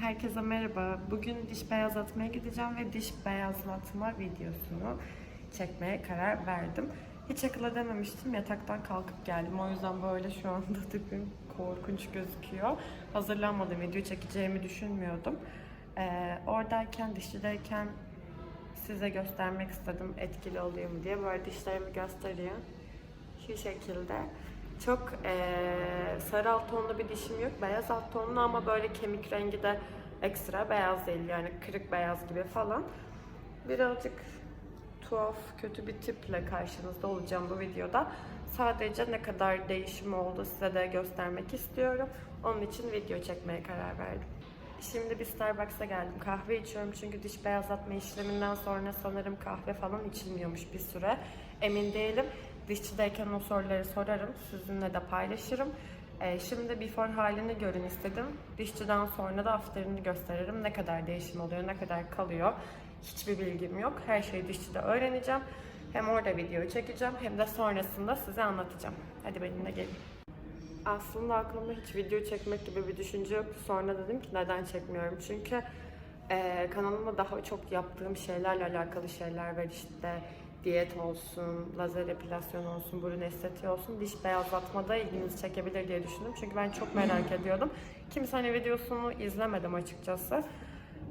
Herkese merhaba. Bugün diş beyazlatmaya gideceğim ve diş beyazlatma videosunu çekmeye karar verdim. Hiç akıl edememiştim. Yataktan kalkıp geldim. O yüzden böyle şu anda tipim korkunç gözüküyor. Hazırlanmadım. Video çekeceğimi düşünmüyordum. Ee, oradayken, dişçideyken size göstermek istedim etkili oluyor mu diye. Böyle dişlerimi gösteriyor. Şu şekilde. Çok eee, sarı alt tonlu bir dişim yok. Beyaz alt tonlu ama böyle kemik rengi de ekstra beyaz değil. Yani kırık beyaz gibi falan. Birazcık tuhaf, kötü bir tiple karşınızda olacağım bu videoda. Sadece ne kadar değişim oldu size de göstermek istiyorum. Onun için video çekmeye karar verdim. Şimdi bir Starbucks'a geldim. Kahve içiyorum çünkü diş beyazlatma işleminden sonra sanırım kahve falan içilmiyormuş bir süre. Emin değilim. Dişçideyken o soruları sorarım. Sizinle de paylaşırım. Ee, şimdi before halini görün istedim. Dişçiden sonra da after'ını gösteririm. Ne kadar değişim oluyor, ne kadar kalıyor. Hiçbir bilgim yok. Her şeyi dişçide öğreneceğim. Hem orada video çekeceğim hem de sonrasında size anlatacağım. Hadi benimle gelin. Aslında aklımda hiç video çekmek gibi bir düşünce yoktu. Sonra dedim ki neden çekmiyorum? Çünkü eee kanalımda daha çok yaptığım şeylerle alakalı şeyler var işte diyet olsun, lazer epilasyon olsun, burun estetiği olsun, diş beyazlatmada ilginizi çekebilir diye düşündüm. Çünkü ben çok merak ediyordum. Kimse hani videosunu izlemedim açıkçası.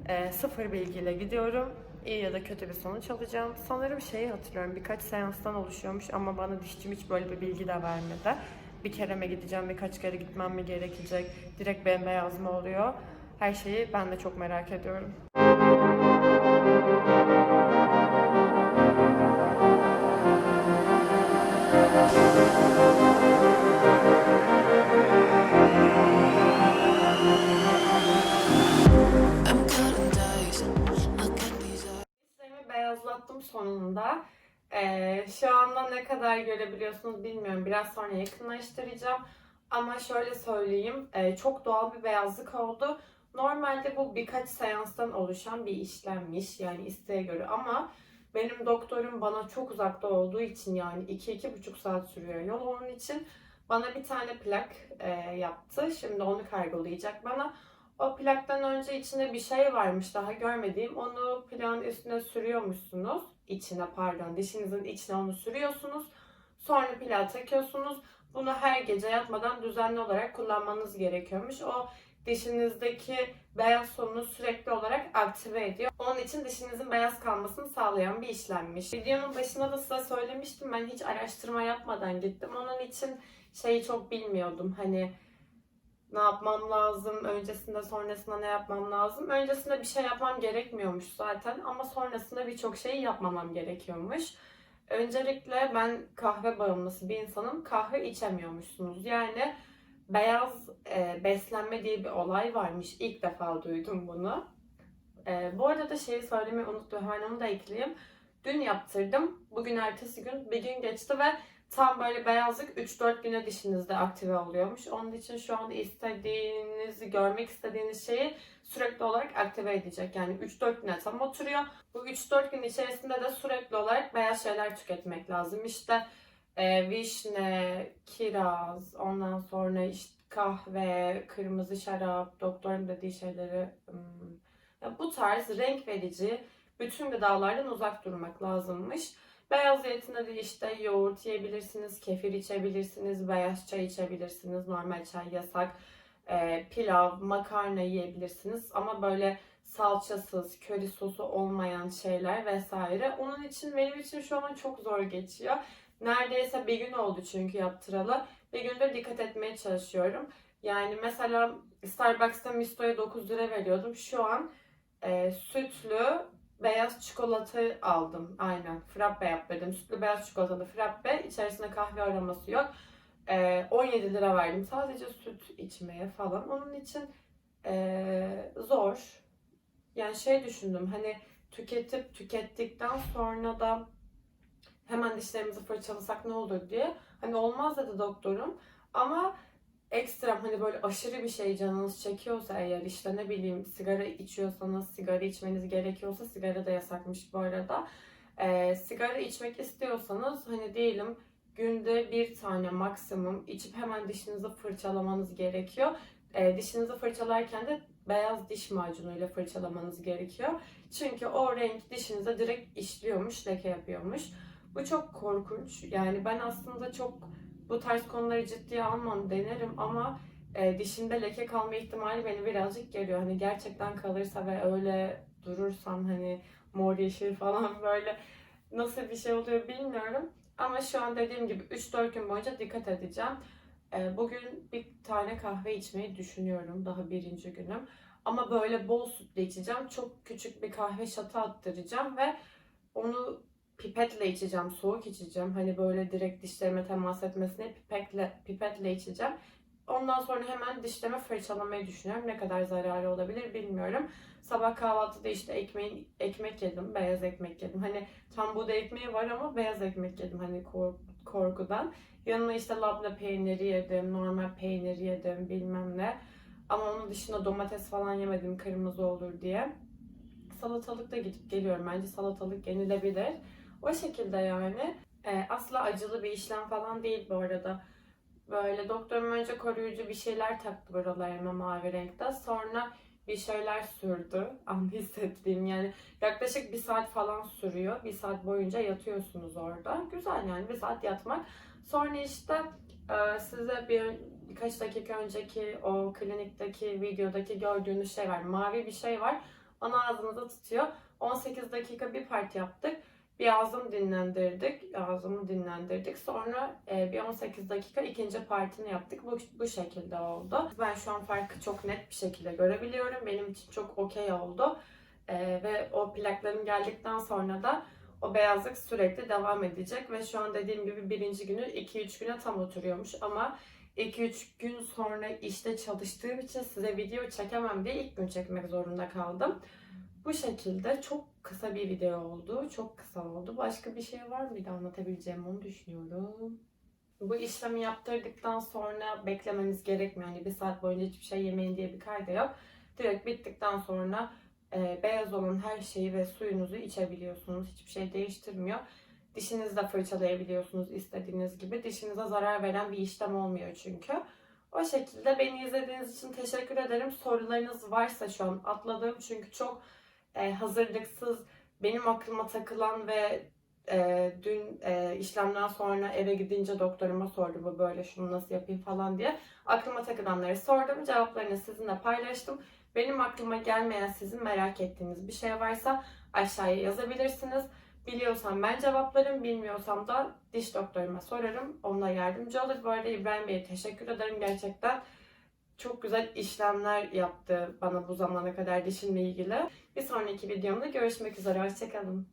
Eee, sıfır bilgiyle gidiyorum. İyi ya da kötü bir sonuç alacağım. Sanırım şeyi hatırlıyorum. Birkaç seanstan oluşuyormuş ama bana dişçim hiç böyle bir bilgi de vermedi. Bir kere mi gideceğim, birkaç kere gitmem mi gerekecek, direkt bembeyaz mı oluyor? Her şeyi ben de çok merak ediyorum. Sonunda. Ee, şu anda ne kadar görebiliyorsunuz bilmiyorum. Biraz sonra yakınlaştıracağım. Ama şöyle söyleyeyim. e, çok doğal bir beyazlık oldu. Normalde bu birkaç seanstan oluşan bir işlemmiş. Yani isteğe göre ama benim doktorum bana çok uzakta olduğu için yani 2-2,5 saat sürüyor yol onun için. Bana bir tane plak e, yaptı. Şimdi onu kargolayacak bana. O plaktan önce içinde bir şey varmış daha görmediğim. Onu plağın üstüne sürüyormuşsunuz. İçine pardon dişinizin içine onu sürüyorsunuz. Sonra plağı takıyorsunuz. Bunu her gece yatmadan düzenli olarak kullanmanız gerekiyormuş. O dişinizdeki beyaz sonunu sürekli olarak aktive ediyor. Onun için dişinizin beyaz kalmasını sağlayan bir işlemmiş. Videonun başında da size söylemiştim. Ben hiç araştırma yapmadan gittim. Onun için şeyi çok bilmiyordum. Hani ne yapmam lazım, öncesinde sonrasında ne yapmam lazım. Öncesinde bir şey yapmam gerekmiyormuş zaten ama sonrasında birçok şeyi yapmamam gerekiyormuş. Öncelikle ben kahve bağımlısı bir insanım. Kahve içemiyormuşsunuz. Yani beyaz e, beslenme diye bir olay varmış. İlk defa duydum bunu. E, bu arada da şeyi söylemeyi unuttum. Hemen onu da ekleyeyim. Dün yaptırdım. Bugün ertesi gün bir gün geçti ve tam böyle beyazlık 3-4 güne dişinizde aktive oluyormuş. Onun için şu an istediğinizi, görmek istediğiniz şeyi sürekli olarak aktive edecek. Yani 3-4 güne tam oturuyor. Bu 3-4 gün içerisinde de sürekli olarak beyaz şeyler tüketmek lazım. İşte e, vişne, kiraz, ondan sonra işte kahve, kırmızı şarap, doktorun dediği şeyleri hmm, bu tarz renk verici bütün gıdalardan uzak durmak lazımmış. Beyaz zeytinde de işte yoğurt yiyebilirsiniz, kefir içebilirsiniz, beyaz çay içebilirsiniz, normal çay yasak. Ee, pilav, makarna yiyebilirsiniz ama böyle salçasız, köri sosu olmayan şeyler vesaire. Onun için benim için şu an çok zor geçiyor. Neredeyse bir gün oldu çünkü yaptıralı. Bir günde dikkat etmeye çalışıyorum. Yani mesela Starbucks'ta Misto'ya 9 lira veriyordum. Şu an e, sütlü beyaz çikolata aldım. Aynen. Frappe yaptırdım. Sütlü beyaz çikolatalı frappe. İçerisinde kahve aroması yok. Ee, 17 lira verdim. Sadece süt içmeye falan. Onun için ee, zor. Yani şey düşündüm. Hani tüketip tükettikten sonra da hemen dişlerimizi fırçalasak ne olur diye. Hani olmaz dedi doktorum. Ama ekstrem hani böyle aşırı bir şey canınız çekiyorsa eğer işte ne bileyim sigara içiyorsanız sigara içmeniz gerekiyorsa sigara da yasakmış bu arada. Ee, sigara içmek istiyorsanız hani diyelim günde bir tane maksimum içip hemen dişinizi fırçalamanız gerekiyor. e, dişinizi fırçalarken de beyaz diş macunuyla fırçalamanız gerekiyor. Çünkü o renk dişinize direkt işliyormuş, leke yapıyormuş. Bu çok korkunç. Yani ben aslında çok bu tarz konuları ciddiye almam denerim ama e, dişimde leke kalma ihtimali beni birazcık geliyor. Hani gerçekten kalırsa ve öyle durursam hani mor yeşil falan böyle nasıl bir şey oluyor bilmiyorum. Ama şu an dediğim gibi 3-4 gün boyunca dikkat edeceğim. E, bugün bir tane kahve içmeyi düşünüyorum. Daha birinci günüm. Ama böyle bol sütle içeceğim. Çok küçük bir kahve şatı attıracağım ve onu pipetle içeceğim. Soğuk içeceğim. Hani böyle direkt dişlerime temas etmesine pipetle, pipetle içeceğim. Ondan sonra hemen dişlerimi fırçalamayı düşünüyorum. Ne kadar zararı olabilir bilmiyorum. Sabah kahvaltıda işte ekmeğin, ekmek yedim. Beyaz ekmek yedim. Hani tam buğday ekmeği var ama beyaz ekmek yedim. Hani kork- korkudan. Yanına işte labne peyniri yedim. Normal peyniri yedim. Bilmem ne. Ama onun dışında domates falan yemedim kırmızı olur diye. Salatalık da gidip geliyorum. Bence salatalık yenilebilir. O şekilde yani. Ee, asla acılı bir işlem falan değil bu arada. Böyle doktorum önce koruyucu bir şeyler taktı buralarıma mavi renkte. Sonra bir şeyler sürdü. An hissettiğim yani yaklaşık bir saat falan sürüyor. Bir saat boyunca yatıyorsunuz orada. Güzel yani bir saat yatmak. Sonra işte e, size bir birkaç dakika önceki o klinikteki videodaki gördüğünüz şey var. Mavi bir şey var. Onu ağzınıza tutuyor. 18 dakika bir part yaptık. Bir ağzımı dinlendirdik. Ağzımı dinlendirdik. Sonra e, bir 18 dakika ikinci partini yaptık. Bu, bu şekilde oldu. Ben şu an farkı çok net bir şekilde görebiliyorum. Benim için çok okey oldu. E, ve o plaklarım geldikten sonra da o beyazlık sürekli devam edecek. Ve şu an dediğim gibi birinci günü 2-3 güne tam oturuyormuş. Ama 2-3 gün sonra işte çalıştığım için size video çekemem diye ilk gün çekmek zorunda kaldım. Bu şekilde çok kısa bir video oldu. Çok kısa oldu. Başka bir şey var mıydı anlatabileceğim onu düşünüyorum. Bu işlemi yaptırdıktan sonra beklemeniz gerekmiyor. Yani bir saat boyunca hiçbir şey yemeyin diye bir kayda yok. Direkt bittikten sonra e, beyaz olan her şeyi ve suyunuzu içebiliyorsunuz. Hiçbir şey değiştirmiyor. Dişinizi de fırçalayabiliyorsunuz istediğiniz gibi. Dişinize zarar veren bir işlem olmuyor çünkü. O şekilde beni izlediğiniz için teşekkür ederim. Sorularınız varsa şu an atladım çünkü çok e, hazırlıksız, benim aklıma takılan ve e, dün e, işlemden sonra eve gidince doktoruma sordum bu böyle şunu nasıl yapayım falan diye. Aklıma takılanları sordum. Cevaplarını sizinle paylaştım. Benim aklıma gelmeyen sizin merak ettiğiniz bir şey varsa aşağıya yazabilirsiniz. Biliyorsam ben cevaplarım, bilmiyorsam da diş doktoruma sorarım. Onunla yardımcı olur. Bu arada İbrahim Bey'e teşekkür ederim gerçekten. Çok güzel işlemler yaptı bana bu zamana kadar dişimle ilgili. Bir sonraki videomda görüşmek üzere. Hoşçakalın.